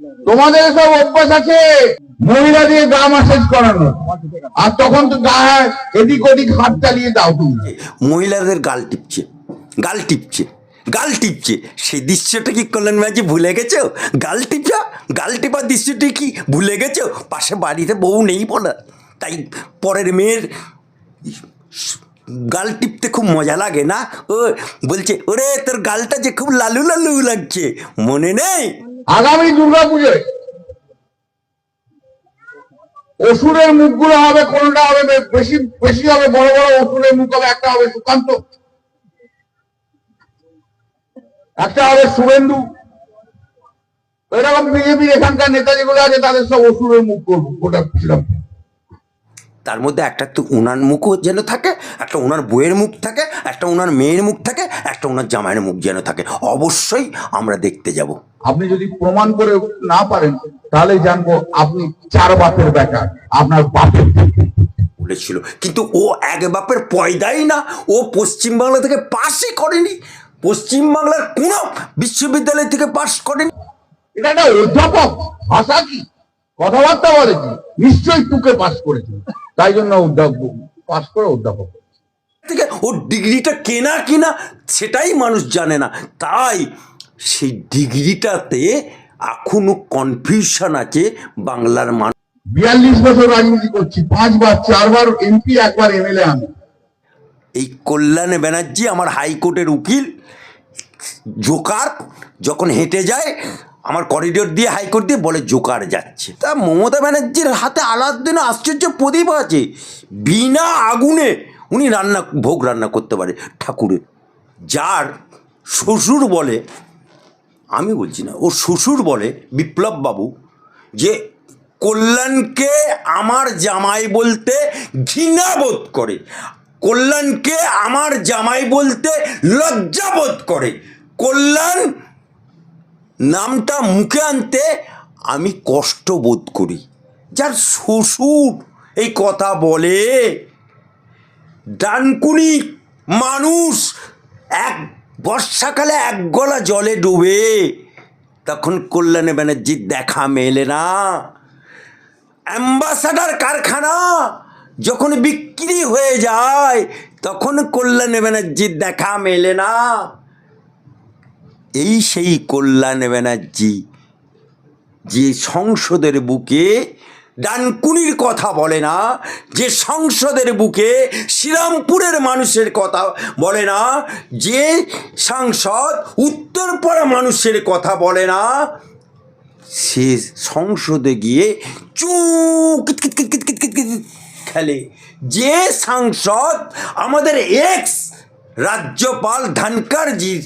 তোমাদের সব অভ্যাস আছে? মহিলা দিয়ে গা মাসাজ করানো আর তখন তো গা এদিক ওদিক হাত চালিয়ে দাও তুমি। মহিলাদের গাল টিপছে গাল টিপছে গাল টিপছে। সেই দৃশ্যটা কি কল্যাণ ম্যাচে ভুলে গেছো? গাল টিপা, গাল টিপার দৃশ্যটি কি ভুলে গেছো? পাশে বাড়িতে বউ নেই বলা। তাই পরের মেয়ের গাল টিপতে খুব মজা লাগে না? ও বলছে, ওরে, তোর গালটা যে খুব লালু লালু লাগছে। মনে নেই? আগামী দুর্গা পুজোয় অসুরের মুখগুলো হবে, কোনটা হবে বেশি বেশি হবে, বড় বড় অসুরের মুখ হবে, একটা হবে সুকান্ত, একটা হবে শুভেন্দু। এরকম বিজেপির এখানকার নেতা যেগুলো আছে, তাদের সব অসুরের মুখ করব ওটা ছিলাম তার মধ্যে একটা তো ওনার মুখও যেন থাকে, একটা ওনার বইয়ের মুখ থাকে, একটা ওনার মেয়ের মুখ থাকে, একটা ওনার জামাইয়ের মুখ যেন থাকে। অবশ্যই আমরা দেখতে যাব। আপনি যদি প্রমাণ করে না পারেন তাহলে জানব আপনি চার বাপের বেকার আপনার বাপের বলেছিল। কিন্তু ও এক বাপের পয়দাই না ও পশ্চিমবাংলা থেকে পাশই করেনি। পশ্চিমবাংলার কোন বিশ্ববিদ্যালয় থেকে পাশ করেনি। এটা একটা অধ্যাপক ভাষা কি? কথাবার্তা বলে কি? নিশ্চয়ই টুকে পাশ করেছে। তাই জন্য অধ্যাপক পাস করে অধ্যাপক থেকে ওর ডিগ্রিটা কেনা কিনা সেটাই মানুষ জানে না। তাই সেই ডিগ্রিটাতে এখনও কনফিউশন আছে বাংলার মানুষ বিয়াল্লিশ বছর রাজনীতি করছি পাঁচবার চারবার এমপি একবার এমএলএ আমি। এই কল্যাণ ব্যানার্জি আমার হাইকোর্টের উকিল জোকার যখন হেঁটে যায় আমার করিডোর দিয়ে হাইকোর্ট দিয়ে বলে জোকার যাচ্ছে। তা মমতা ব্যানার্জির হাতে আলাদিন আশ্চর্য প্রদীপ আছে। বিনা আগুনে উনি রান্না ভোগ রান্না করতে পারে। ঠাকুরের যার শ্বশুর বলে আমি বলছি না ও শ্বশুর বলে বিপ্লব বাবু যে কল্যাণকে আমার জামাই বলতে ঘৃণা বোধ করে, কল্যাণকে আমার জামাই বলতে লজ্জা বোধ করে। কল্যাণ, নামটা মুখে আনতে আমি কষ্ট বোধ করি। যার শ্বশুর এই কথা বলে, ডানকুনি মানুষ এক বর্ষাকালে এক গলা জলে ডুবে। তখন কল্যাণ ব্যানার্জির দেখা মেলে না। অ্যাম্বাসাডার কারখানা যখন বিক্রি হয়ে যায়, তখন কল্যাণ ব্যানার্জির দেখা মেলে না। এই সেই কল্যাণ ব্যানার্জি, যে সংসদের বুকে ডানকুনির কথা বলে না, যে সংসদের বুকে শ্রীরামপুরের মানুষের কথা বলে না, যে সাংসদ উত্তরপাড়া মানুষের কথা বলে না, সে সংসদে গিয়ে চু কিত কিত কিত কিত কিত কিত কিত খেলে। যে সাংসদ আমাদের এক্স রাজ্যপাল ধানকারজির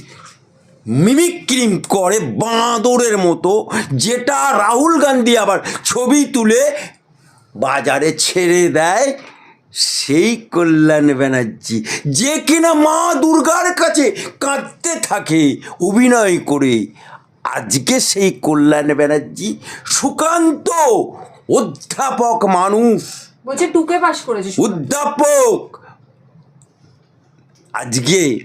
মিমিক্রি করে বাঁদরের মতো যেটা রাহুল গান্ধী আবার ছবি তুলে বাজারে ছেড়ে দেয় সেই কল্যাণ ব্যানার্জি যে কিনা মা দুর্গার কাছে কাঁদতে থাকে অভিনয় করে। আজকে সেই কল্যাণ ব্যানার্জি সুকান্ত অধ্যাপক মানুষ। বলছে টুকে পাস করেছে অধ্যাপক। আজকে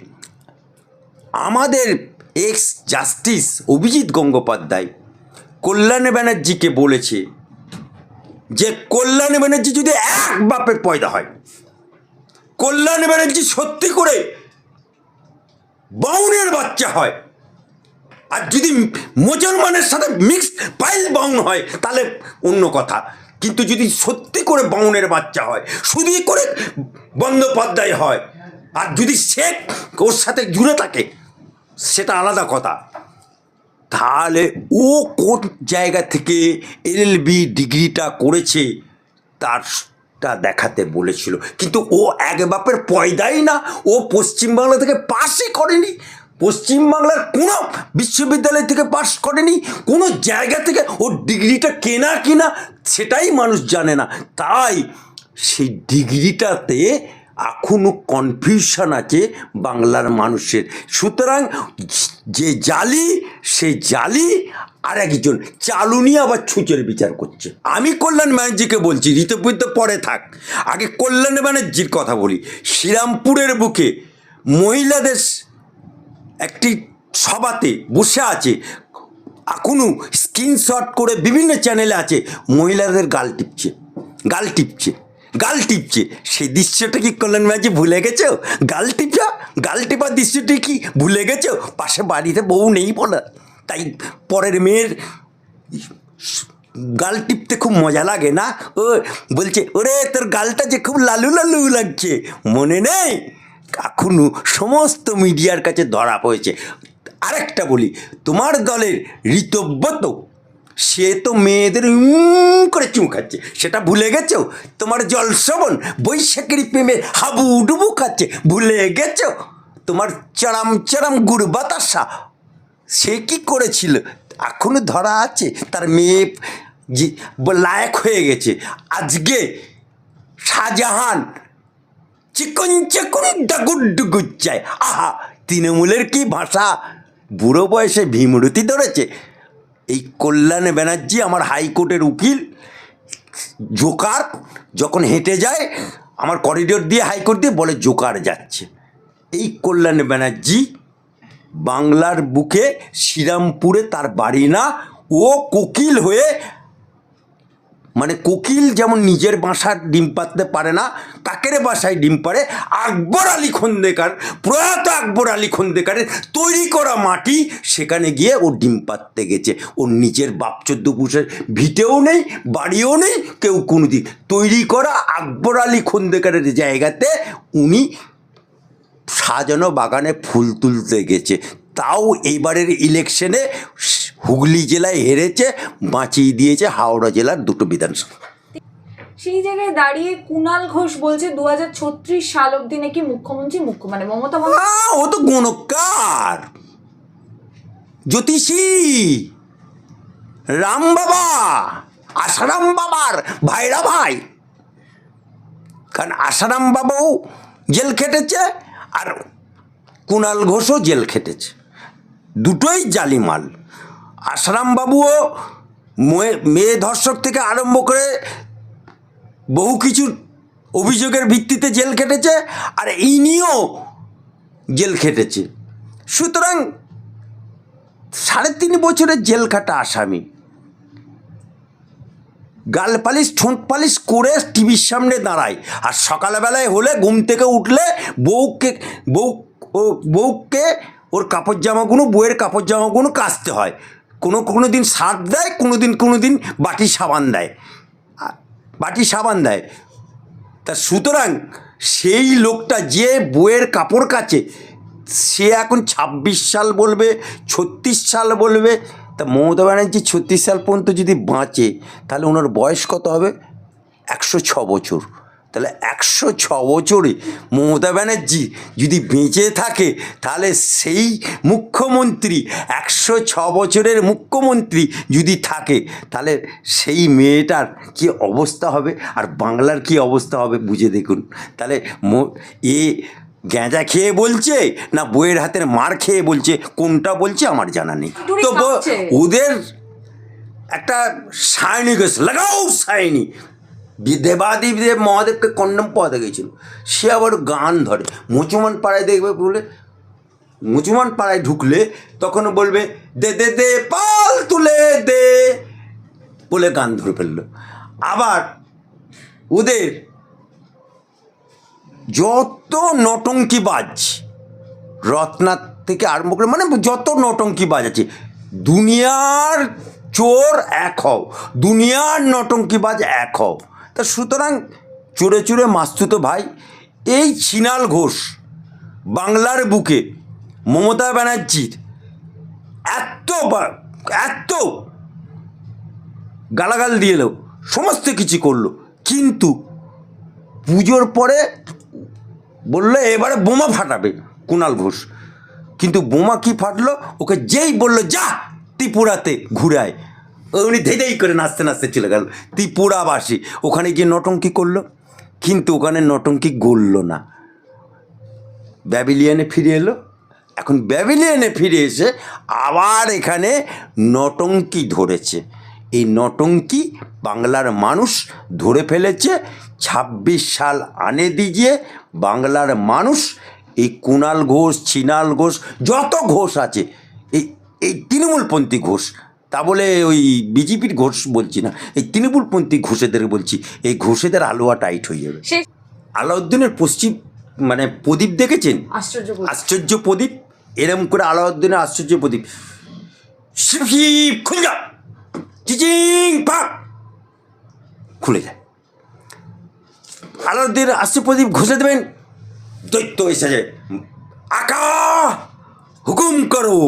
আমাদের এক্স জাস্টিস অভিজিৎ গঙ্গোপাধ্যায় কল্যাণ ব্যানার্জিকে বলেছে যে কল্যাণ ব্যানার্জি যদি এক বাপের পয়দা হয় কল্যাণ ব্যানার্জি সত্যি করে বাউনের বাচ্চা হয়, আর যদি মুসলমানের সাথে মিক্স পাইল বাউন হয়, তাহলে অন্য কথা। কিন্তু যদি সত্যি করে বাউনের বাচ্চা হয়, শুধুই করে বন্দ্যোপাধ্যায় হয়, আর যদি শেখ ওর সাথে জুড়ে থাকে সেটা আলাদা কথা। তাহলে ও কোন জায়গা থেকে এলএলবি ডিগ্রিটা করেছে, তারটা দেখাতে বলেছিল। কিন্তু ও এক বাপের পয়দাই না, ও পশ্চিমবাংলা থেকে পাশই করেনি। পশ্চিমবাংলার কোনো বিশ্ববিদ্যালয় থেকে পাশ করেনি, কোনো জায়গা থেকে ওর ডিগ্রিটা কেনা কিনা, সেটাই মানুষ জানে না। তাই সেই ডিগ্রিটাতে এখনও কনফিউশন আছে বাংলার মানুষের। সুতরাং যে জালি, সে জালি আর একজন চালুনি আবার ছুঁচের বিচার করছে। আমি কল্যাণ ব্যানার্জিকে বলছি ঋতুপুর পরে থাক। আগে কল্যাণ ব্যানার্জির কথা বলি। শ্রীরামপুরের বুকে মহিলাদের একটি সভাতে বসে আছে, এখনও স্ক্রিনশট করে বিভিন্ন চ্যানেলে আছে, মহিলাদের গাল টিপছে গাল টিপছে। গাল টিপছে। সেই দৃশ্যটা কি কল্যাণ ম্যাচে ভুলে গেছো? গাল টিপা? গাল টিপার দৃশ্যটি কি ভুলে গেছো? পাশে বাড়িতে বউ নেই বলা। তাই পরের মেয়ের গাল টিপতে খুব মজা লাগে না? ও বলছে, ওরে, তোর গালটা যে খুব লালু লালু লাগছে। মনে নেই? এখনও সমস্ত মিডিয়ার কাছে ধরা পড়েছে। আরেকটা বলি, তোমার দলের ঋতব্রত সে তো মেয়েদের করে চুম খাচ্ছে। সেটা ভুলে গেছো? তোমার জলসবন বৈশাখীর প্রেমে হাবুডুবু খাচ্ছে। ভুলে গেছো? তোমার চড়াম চড়াম গুড় বাতাসা। সে কি করেছিল? এখনও ধরা আছে। তার মেয়ে লায়ক হয়ে গেছে। আজকে শাহজাহান চিকন চিকন চায় আহা, তৃণমূলের কি ভাষা? বুড়ো বয়সে ভীমরতি ধরেছে। এই কল্যাণ ব্যানার্জি, আমার হাইকোর্টের উকিল, জোকার, যখন হেঁটে যায়, আমার করিডোর দিয়ে হাইকোর্ট দিয়ে বলে, জোকার যাচ্ছে। এই কল্যাণ ব্যানার্জি বাংলার বুকে শ্রীরামপুরে তার বাড়ি না, ও কোকিল হয়ে মানে কোকিল যেমন নিজের বাসার ডিম পাততে পারে না, কাকের বাসায় ডিম পারে আকবর আলী খন্দেকার, প্রয়াত আকবর আলী খন্দেকারের তৈরি করা মাটি সেখানে গিয়ে ও ডিম পাততে গেছে। ওর নিজের বাপ চোদ্দ পুষের ভিটেও নেই, বাড়িও নেই, কেউ কোনো দিন তৈরি করা আকবর আলী খন্দেকারের জায়গাতে উনি সাজানো বাগানে ফুল তুলতে গেছে। তাও এইবারের ইলেকশনে হুগলি জেলায় হেরেছে বাঁচিয়ে দিয়েছে হাওড়া জেলার দুটো বিধানসভা। সেই জায়গায় দাঁড়িয়ে কুণাল ঘোষ বলছে দু হাজার ছত্রিশ সাল অব্দি নাকি মুখ্যমন্ত্রী মুখ্য মানে মমতা ও তো গণকার। জ্যোতিষী! রাম বাবা! আসারাম বাবার ভাইরা ভাই। কারণ আসারাম বাবাও জেল খেটেছে আর কুণাল ঘোষও জেল খেটেছে। দুটোই জালিমাল। আসারাম বাবুও মেয়ে- মেয়ে ধর্ষক থেকে আরম্ভ করে বহু কিছু অভিযোগের ভিত্তিতে জেল খেটেছে আর ইনিও জেল খেটেছে। সুতরাং সাড়ে তিন বছরের জেল খাটা আসামি। গাল পালিশ, ঠোঁট পালিশ করে টিভির সামনে দাঁড়ায় আর সকালবেলায় হলে ঘুম থেকে উঠলে বউকে, বউ, ও, বউকে ওর কাপড় জামাগুলো, বউয়ের কাপড় জামাগুলো কাচতে হয়। কোনো কোনো দিন সার্ফ দেয়, কোনো দিন কোনো দিন বাটি সাবান দেয়। বাটি সাবান দেয়। তা সুতরাং সেই লোকটা যে বইয়ের কাপড় কাচে, সে এখন ছাব্বিশ সাল বলবে, ছত্রিশ সাল বলবে। তা মমতা ব্যানার্জি ছত্রিশ সাল পর্যন্ত যদি বাঁচে, তাহলে ওনার বয়স কত হবে? একশো ছ বছর। তাহলে একশো ছ বছরে মমতা ব্যানার্জি যদি বেঁচে থাকে তাহলে সেই মুখ্যমন্ত্রী একশো ছ বছরের মুখ্যমন্ত্রী যদি থাকে তাহলে সেই মেয়েটার কি অবস্থা হবে? আর বাংলার কি অবস্থা হবে বুঝে দেখুন। তাহলে এ গ্যাঁজা খেয়ে বলছে না বইয়ের হাতের মার খেয়ে বলছে? কোনটা বলছে আমার জানা নেই। তো ওদের একটা সায়নি গেছে লাগাও সায়নি। দেবাদিদেব মহাদেবকে কন্ডম পাওয়া গেছিল সে আবার গান ধরে। মুচুমান পাড়ায় দেখবে বলে, মুচুমান পাড়ায় ঢুকলে তখন বলবে, দে দে দে, পাল তুলে দে। বলে গান ধরে ফেলল। আবার ওদের যত নটঙ্কি বাজ রত্নাথ থেকে আরম্ভ করে মানে যত নটঙ্কি বাজ আছে, দুনিয়ার চোর এক হও, দুনিয়ার নটঙ্কি বাজ এক হও তা সুতরাং চোরে চোরে মাস্তুত ভাই, এই ছিনাল ঘোষ বাংলার বুকে মমতা ব্যানার্জির এত এত গালাগাল দিয়ে এলো, সমস্ত কিছু করল। কিন্তু পুজোর পরে বলল এবারে বোমা ফাটাবে কুণাল ঘোষ। কিন্তু বোমা কি ফাটলো? ওকে যেই বলল, যা ত্রিপুরাতে ঘুরায়। উনি ধেদেই করে নাচতে নাচতে চলে গেল। ত্রিপুরাবাসী ওখানে গিয়ে নটঙ্কি করল? কিন্তু ওখানে নটঙ্কি গড়ল না। ব্যাবিলিয়ানে ফিরে এলো। এখন ব্যাবিলিয়ানে ফিরে এসে আবার এখানে নটঙ্কি ধরেছে। এই নটঙ্কি বাংলার মানুষ ধরে ফেলেছে। ছাব্বিশ সাল আনে দিজিয়ে বাংলার মানুষ, এই কুণাল ঘোষ, চিনাল ঘোষ, যত ঘোষ আছে, এই এই তৃণমূলপন্থী ঘোষ তা বলে ওই বিজেপির ঘোষ বলছি না এই তৃণমূলপন্থী ঘোষেদের বলছি এই ঘোষেদের আলোয়া টাইট হয়ে যাবে। আলাউদ্দিনের পশ্চিম মানে প্রদীপ দেখেছেন? আশ্চর্য আশ্চর্য প্রদীপ এরম করে আলাউদ্দিনের আশ্চর্য প্রদীপ। খুলে চিচিং পাক খুলে যায়। আলাউদ্দিন আশ্চর্য প্রদীপ ঘষে দেবেন দৈত্য এসে যায়। আকা হুকুম করো।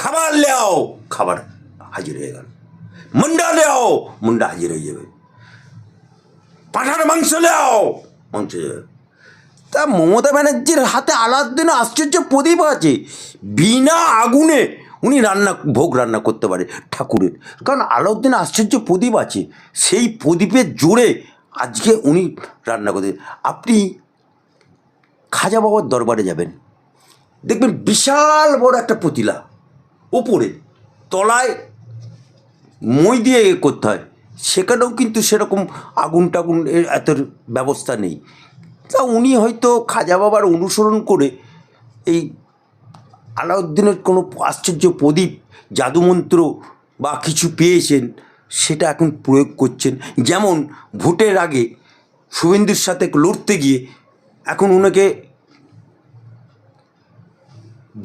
খাবার লেও খাবার হাজির হয়ে গেল। মুন্ডা লেও মুন্ডা হাজির হয়ে যাবে। পাঠার মাংস লেও মাংস হয়ে যাবে। তা মমতা ব্যানার্জির হাতে আলাদিন আশ্চর্য প্রদীপ আছে। বিনা আগুনে উনি রান্না, ভোগ রান্না করতে পারে ঠাকুরের। কারণ আলাউদ্দিন আশ্চর্য প্রদীপ আছে। সেই প্রদীপের জোরে আজকে উনি রান্না করতে আপনি খাজা বাবার দরবারে যাবেন। দেখবেন বিশাল বড় একটা পতিলা ওপরে তলায় মই দিয়ে এ করতে হয়। সেখানেও কিন্তু সেরকম আগুন টাগুন এত ব্যবস্থা নেই। তা উনি হয়তো খাজা বাবার অনুসরণ করে এই আলাউদ্দিনের কোনো আশ্চর্য প্রদীপ, জাদুমন্ত্র বা কিছু পেয়েছেন, সেটা এখন প্রয়োগ করছেন। যেমন ভোটের আগে শুভেন্দুর সাথে লড়তে গিয়ে এখন ওনাকে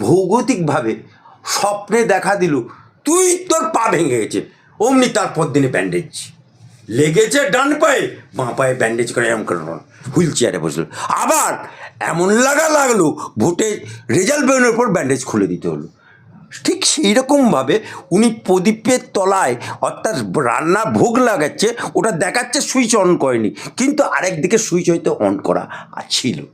ভৌগতিকভাবে স্বপ্নে দেখা দিল, তুই তোর পা ভেঙে গেছে। অমনি তারপর দিনে ব্যান্ডেজ লেগেছে ডান পায়ে, বাঁ পায়ে ব্যান্ডেজ করে এরম করে হুইল চেয়ারে বসল। আবার এমন লাগা লাগল, ভোটে রেজাল্ট বেরোনোর পর ব্যান্ডেজ খুলে দিতে হলো। ঠিক সেই রকমভাবে উনি প্রদীপের তলায়, অর্থাৎ রান্না ভোগ লাগাচ্ছে, ওটা দেখাচ্ছে সুইচ অন করেনি। কিন্তু আরেক দিকে সুইচ হয়তো অন করা ছিল।